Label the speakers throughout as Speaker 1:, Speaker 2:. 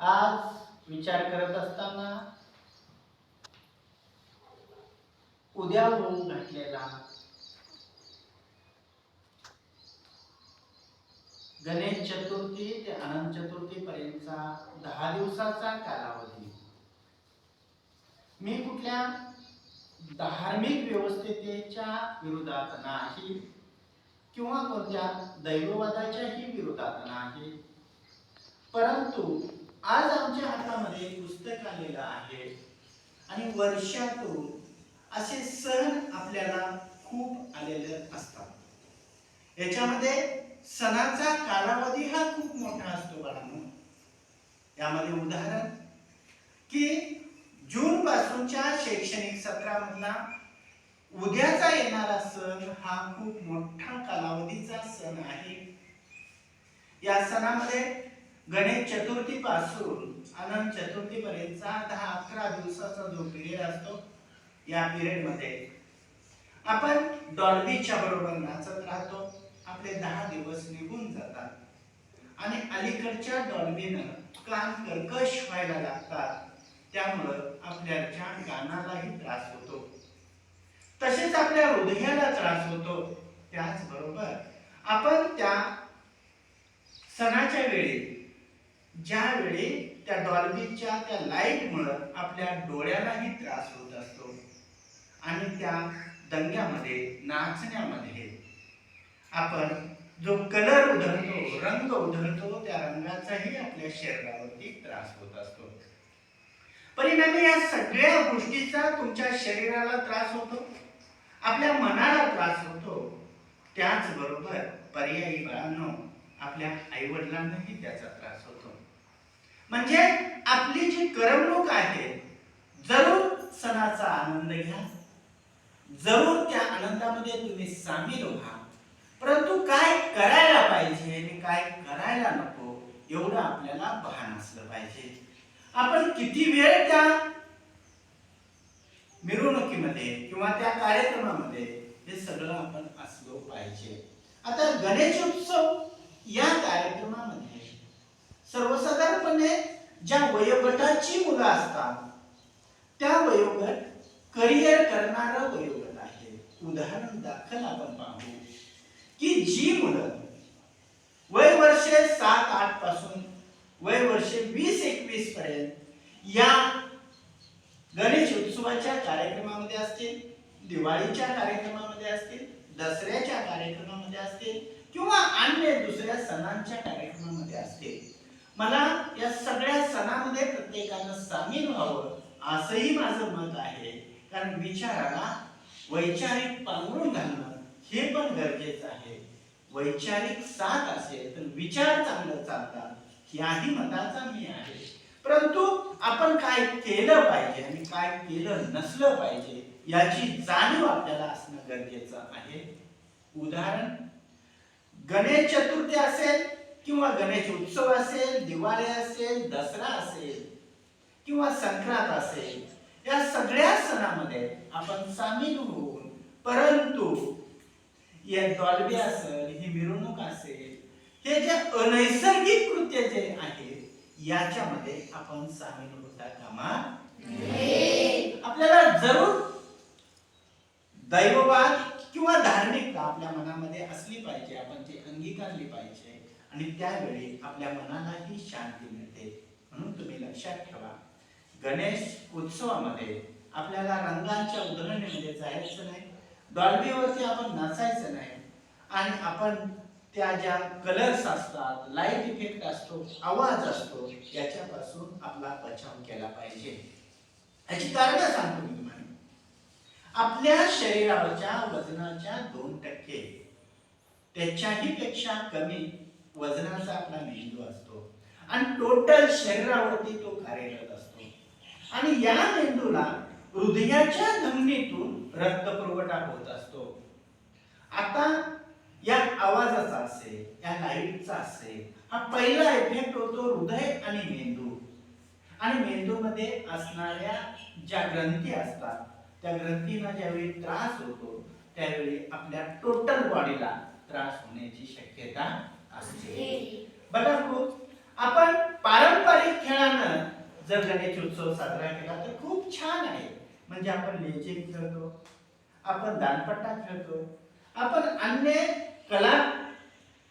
Speaker 1: आज विचार करत असताना उद्या होऊन घातलेला गणेश चतुर्थी ते अनंत चतुर्थी पर्यंतचा दहा दिवसाचा कालावधी. मी कुठल्या धार्मिक व्यवस्थेच्या विरोधात नाही किंवा कोणत्या दैववादाच्याही विरोधात नाही परंतु आज आमच्या हातामध्ये पुस्तक आलेलं आहे. आणि वर्षातून असे सण आपल्याला खूप आलेले असतात. याच्यामध्ये सणाचा कालावधी हा खूप मोठा असतो बाळांनो यामध्ये उदाहरण की जून पासूनच्या शैक्षणिक सत्रामधला उद्याचा येणारा सण हा खूप मोठा कालावधीचा सण आहे. या सणामध्ये गणेश चतुर्थी पासून अनंत चतुर्थी पर्यंतचा दहा अकरा दिवसाचा जो पिरियड असतो या पिरियडमध्ये आपण डॉल्बीच्या बरोबर नाचत राहतो. आपले दहा दिवस निघून जातात. आणि अलीकडच्या डॉल्बीनं कान कर्कश व्हायला लागतात. त्यामुळं आपल्याच्या गानालाही त्रास होतो. तसेच आपल्या हृदयाला त्रास होतो. त्याचबरोबर आपण त्या सणाच्या वेळी ज्यावेळी त्या डॉल्बीच्या त्या लाईटमुळं आपल्या डोळ्यालाही त्रास होत असतो आणि त्या दंग्यामध्ये नाचण्यामध्ये आपण जो कलर उधळतो रंग उधळतो त्या रंगाचाही आपल्या शरीरावरती त्रास होत असतो. परिणामी या सगळ्या गोष्टीचा तुमच्या शरीराला त्रास होतो आपल्या मनाला त्रास होतो. त्याचबरोबर पर्यायी बाळांनो आपल्या आईवडिलांनाही त्याचा त्रास होतो. म्हणजे आपली जी करमणूक आहे जरूर सणाचा आनंद घ्या. जरूर त्या आनंदामध्ये तुम्ही सामील व्हा. परंतु काय करायला पाहिजे आणि काय करायला नको एवढं आपल्याला भान असलं पाहिजे. आपण किती वेळ त्या मिरवणुकीमध्ये किंवा त्या कार्यक्रमामध्ये हे सगळं आपण असलो पाहिजे. आता गणेश उत्सव या कार्यक्रमामध्ये सर्वसाधारणपणे ज्या वयोगटाची मुलं असतात त्या वयोगट करिअर करणारा वयोगट आहे. उदाहरण दाखल आपण पाहू की जी मुलं वय वर्षे सात आठपासून वय वर्षे वीस एकवीस पर्यंत या गणेश उत्सवाच्या कार्यक्रमामध्ये असतील दिवाळीच्या कार्यक्रमामध्ये असतील दसऱ्याच्या कार्यक्रमामध्ये असतील किंवा अन्य दुसऱ्या सणांच्या कार्यक्रमामध्ये असतील मला या सगळ्या सणामध्ये प्रत्येकानं सामील व्हावं असंही माझं मत आहे. कारण विचाराला वैचारिक पांघरून घालणं हे पण गरजेचं आहे. वैचारिक साथ असेल तर विचार चांगलं चालतात याही मताचा मी आहे. परंतु आपण काय केलं पाहिजे आणि काय केलं नसलं पाहिजे याची जाणीव आपल्याला असणं गरजेचं आहे. उदाहरण गणेश चतुर्थी असेल किंवा गणेश उत्सव असेल दिवाळी असेल दसरा असेल किंवा संक्रांत असेल या सगळ्या सणामध्ये आपण सामील होऊन परंतु या डॉल्बी असेल ही मिरवणूक असेल हे जे अनैसर्गिक कृत्य जे आहे याच्यामध्ये आपण सामील होता कामा आपल्याला जरूर दैववाद किंवा धार्मिकता आपल्या मनामध्ये असली पाहिजे आपण ती अंगीकारली पाहिजे. आणि त्यावेळी आपल्या मनालाही शांती मिळते. म्हणून तुम्ही लक्षात ठेवा. गणेश उत्सवामध्ये आपल्याला रंगांच्या उधळणीमध्ये जायचं नाही. डॉल्बीवरती आपण नाचायचं नाही. आणि आपण त्या ज्या कलर्स असतात लाइट इफेक्ट असतो आवाज असतो याच्यापासून आपला बचाव केला पाहिजे. याची कारण सांगतो मी तुम्हाला. आपल्या शरीरावरच्या वजनाच्या दोन टक्के. त्याच्याही पेक्षा कमी वजनाचा आपला मेंदू असतो. आणि टोटल शरीरावरती तो कार्यरत असतो. आणि या मेंदूला हृदयाच्या धमनीतून रक्त पुरवठा होत असतो. आता या आवाजाचा असेल या लाईटचा असेल हा पहिला इफेक्ट होतो हृदय आणि मेंदू. आणि मेंदूमध्ये असणाऱ्या ज्या ग्रंथी असतात त्या ग्रंथींना ज्यावेळी त्रास होतो त्यावेळी आपल्या टोटल बॉडीला त्रास होण्याची शक्यता बघा खूप आपण पारंपरिक खेळांना गणेश उत्सव साजरा केला तर खूप छान आहे. म्हणजे आपण लेझिम खेळतो आपण दानपट्टा खेळतो आपण अन्य कला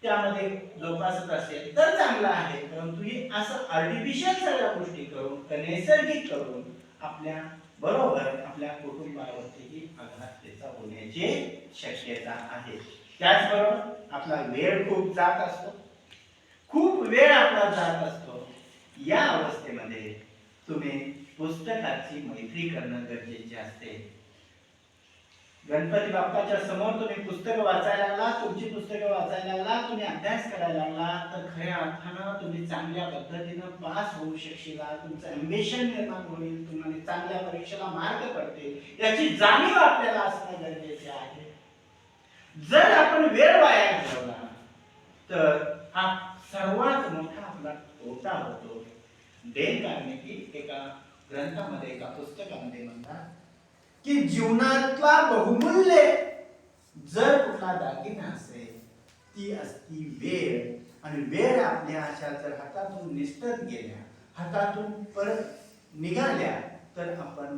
Speaker 1: त्यामध्ये जोपासत असेल तर चांगलं आहे. परंतु हे असं आर्टिफिशियल सगळ्या गोष्टी करून तर नैसर्गिक करून आपल्या बरोबर आपल्या कुटुंबावरतीही आघात त्याचा होण्याची शक्यता आहे. त्याचबरोबर आपला वेळ खूप जात असतो. खूप वेळ आपला जात असतो. या अवस्थेमध्ये तुम्ही पुस्तकाची मैत्री करणं गरजेचे असते. गणपती बाप्पाच्या समोर तुम्ही पुस्तकं वाचायला लागला तुमची पुस्तकं वाचायला लागला तुम्ही अभ्यास करायला लागला तर खऱ्या अर्थानं तुम्ही चांगल्या पद्धतीनं पास होऊ शकशील. तुमचं अम्बिशन निर्माण होईल तुम्हाला चांगल्या परीक्षेला मार्ग पडतील. याची जाणीव आपल्याला असणं गरजेचे आहे. जर आपण वेळ वाया घालवला तर हा सर्वात मोठा आपला तोटा होतो. डेन कार्नेगी एका ग्रंथामध्ये एका पुस्तकामध्ये म्हणतात की जीवनातला बहुमूल्य जर कुठला दागिना असेल ती असती वेळ. आणि वेळ आपल्या अशा जर हातातून निसटत गेल्या हातातून परत निघाल्या तर आपण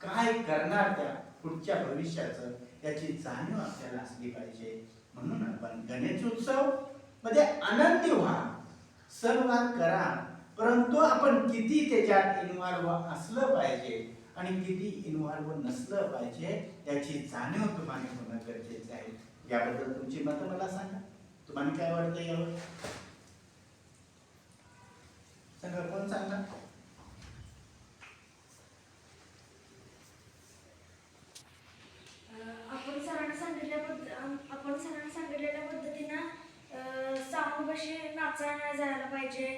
Speaker 1: काय करणार त्या पुढच्या भविष्याचं याची जाणीव आपल्याला असली पाहिजे. म्हणून आपण गणेश उत्सवमध्ये आनंदी व्हा. सणवार करा. परंतु आपण किती त्याच्यात इन्व्हॉल्व असलं पाहिजे आणि किती इन्व्हॉल्व नसलं पाहिजे याची जाणीव तुम्हाला होणं गरजेचं आहे. याबद्दल तुमची मतं मला सांगा. तुम्हाला काय वाटतं यावर सांगा कोण सांगा
Speaker 2: अं, आपण सरांनी सांगितल्या पद्ध अं, आपण सरांनी सांगितलेल्या पद्धतीनं सामूपाशी नाचायला जायला पाहिजे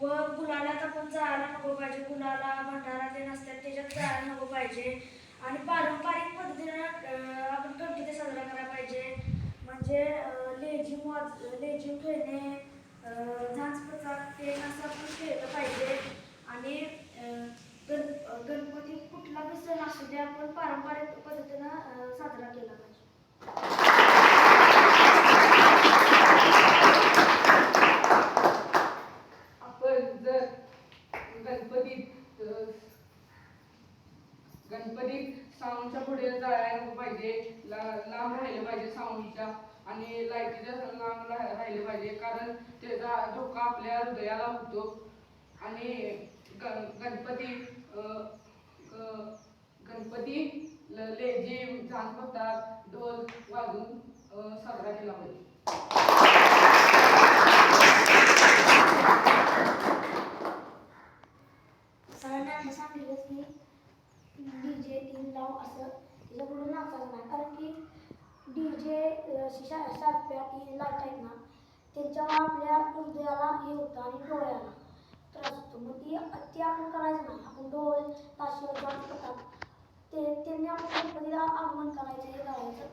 Speaker 2: व गुलालात आपण जायला नको पाहिजे कुणाला भंडारा ते नसतात त्याच्यात जायला नको पाहिजे. आणि पारंपरिक पद्धतीनं आपण गणपती साजरा करायला पाहिजे. म्हणजे लेझिम वाज लेझिम खेळणे झांज प्रकार ते असं आपण खेळलं पाहिजे. आणि गण गणपती कुठला बी सण असू दे आपण पारंपरिक पद्धतीनं साजरा केला पाहिजे
Speaker 3: आपण जर गणपतीत अ, गणपतीत साऊंडच्या पुढे जायला पाहिजे लांब राहिले पाहिजे साऊंडच्या आणि लाईटीच्या लांब राहिले पाहिजे कारण त्याचा धोका आपल्या हृदयाला होतो. आणि गण गणपती गणपती ल- लेझिम झांजपत्ता ढोल वाजून साजरा केला पाहिजे
Speaker 2: सरांनी असं सांगितलं की डी जे तीन लाव असं त्याच्या पुढे नाचायचं नाही कारण की डी जे सारख्या ती लाइट आहेत ना त्यांच्यामुळे आपल्या हृदयाला हे होतं आणि डोळ्याला त्रास होतो. मग ती ते आपण करायचं नाही. आपण डोळे ताशी करतात ते त्यांनी आपण गणपतीला आगमन करायचं हे करायचं.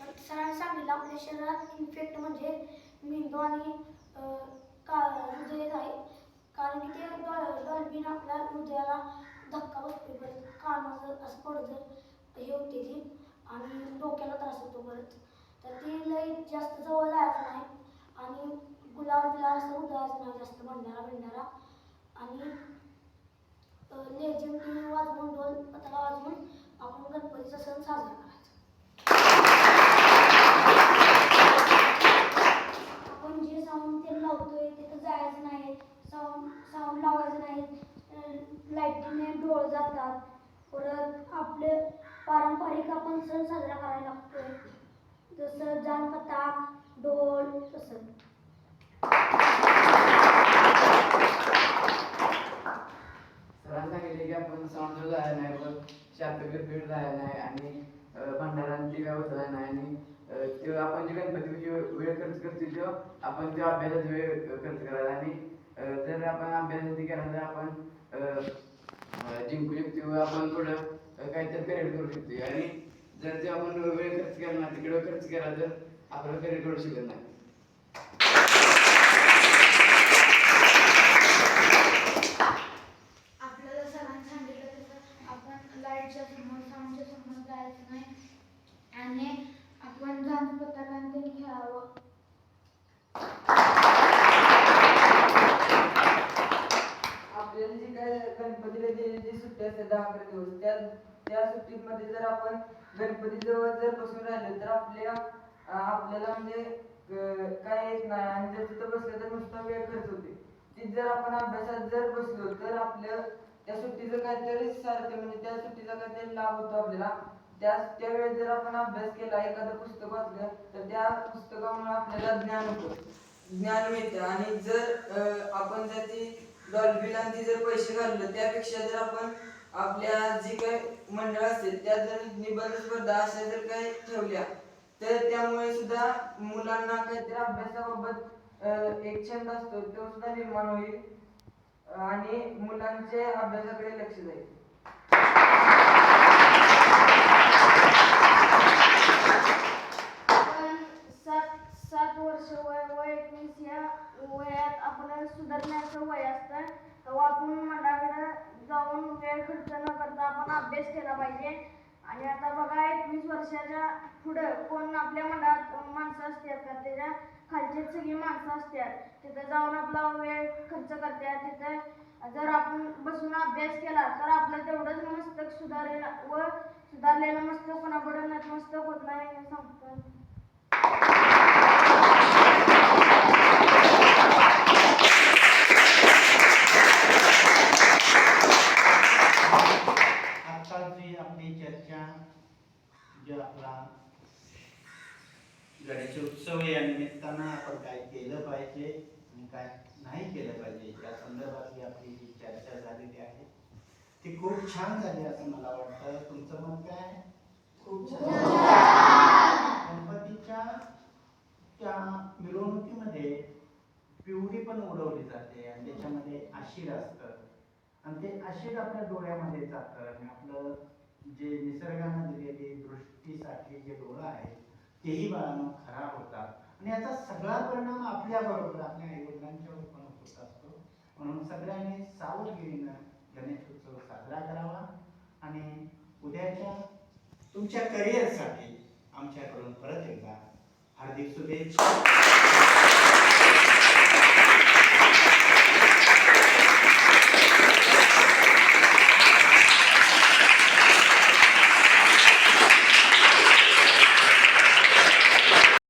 Speaker 2: पण सरांनी सांगितलं आपल्या शरीरात इन्फेक्ट म्हणजे मेंदू आणि का हृदय आहे. कारण की ते डॉ- डॉल्बिन आपल्या हृदयाला धक्का बसतो परत कानाचं असं पडतं हे होते ती. आणि डोक्याला त्रास होतो परत. तर ती लई जास्त जवळ जायचं नाही. आणि गुलाबला असं उधळायचं नाही जास्त भंडारा भंडारा आणि लेझिम टी वाजवून ढोल पताका वाजवून आपण गणपतीचा सण साजरा करायचा. आपण जे साऊंड ते लावतोय तिथं जायचं नाही साऊंड साऊंड लावायचं नाही लाईटीने डोळ जातात. परत आपले पारंपरिक आपण सण साजरा करायला लागतोय. जसं जानपता ढोल तसं
Speaker 4: सरांनी सांगितले की आपण साऊंड जायला नाही व शार्प बिरपीट जायला नाही आणि भंडारांची काय होत नाही आणि ते आपण जे गणपतीची वेळ खर्च करतो तेव्हा आपण त्या अभ्यासाचा वेळ खर्च करायला आणि जर आपण अभ्यासासाठी केला तर आपण जिंकू शकतो आपण थोडं काहीतरी करिअर करू शकतो. आणि जर ते आपण वेळ खर्च केला ना तिकडे खर्च केला तर आपलं करिअर करू शकत नाही.
Speaker 2: आपल्याला आणि आपण जाणून खेळावं.
Speaker 3: आपल्या
Speaker 5: आपल्याला जी काय गणपतीला दिलेली जी सुट्टी असते दहा अकरा दिवस त्या त्या सुट्टीमध्ये जर आपण गणपती जवळ जर बसून राहिलो तर आपल्या आपल्याला म्हणजे काय येत नाही. आणि जर तिथं बसलं तर नुसता वेळ खर्च होते तीच जर आपण अभ्यासात जर बसलो तर आपलं त्या सुट्टीचं काहीतरी सारखं म्हणजे त्या सुट्टीचा काहीतरी लाभ होतो आपल्याला. त्या त्यावेळेस जर आपण अभ्यास केला एखादं पुस्तक वाचलं तर त्या पुस्तकामुळे आपल्याला ज्ञान होतं. ज्ञान मिळतं. आणि जर आपण जर ती जर पैसे घालवलं त्यापेक्षा जर आपण आपल्या जी काही मंडळ असेल त्या जर निबंध स्पर्धा अशा जर काही ठेवल्या तर त्यामुळे सुद्धा मुलांना काहीतरी अभ्यासाबाबत एक छंद असतो तो सुद्धा निर्माण होईल आणि मुलांचे अभ्यासाकडे लक्ष जाईल.
Speaker 2: सात सात वर्ष वय वय एकवीस या वयात आपलं सुधारण्याचं वय असतं. तेव्हा आपण मंडळाकडे जाऊन वेळ खर्च न करता आपण अभ्यास केला पाहिजे. आणि आता बघा एकवीस वर्षाच्या पुढं कोण आपल्या मंडळात माणसं असतात का? त्याच्या खालची सगळी माणसं असतात. तिथं जाऊन आपला वेळ खर्च करतात. तिथं जर आपण बसून अभ्यास केला तर आपलं तेवढंच मस्तक सुधारेल व सुधारलेलं मस्तक कोणाकडून नतमस्तक होत नाही हे सांगतो
Speaker 1: आता जी आपली चर्चा जो आपला गणेश उत्सव या निमित्तानं आपण काय केलं पाहिजे आणि काय नाही केलं पाहिजे या संदर्भातली आपली जी चर्चा झालेली आहे ती खूप छान झाली असं मला वाटतं. तुमचं मत काय? खूप छान. गणपतीच्या त्या मिरवणुकीमध्ये पिवळी पण उडवली जाते आणि त्याच्यामध्ये आशीर असतं. आणि ते आशीर आपल्या डोळ्यामध्ये जातं आणि आपलं जे निसर्गानं दिलेली दृष्टीसाठी जे डोळं आहे तेही बाळांनो खराब होतात. आणि याचा सगळा परिणाम आपल्या बरोबर आपल्या आई वडिलांच्यावर पण होत असतो. म्हणून सगळ्यांनी सावधगिरीनं गणेश उत्सव साजरा करावा आणि उद्याच्या तुमच्या करिअरसाठी आमच्याकडून परत एकदा हार्दिक शुभेच्छा.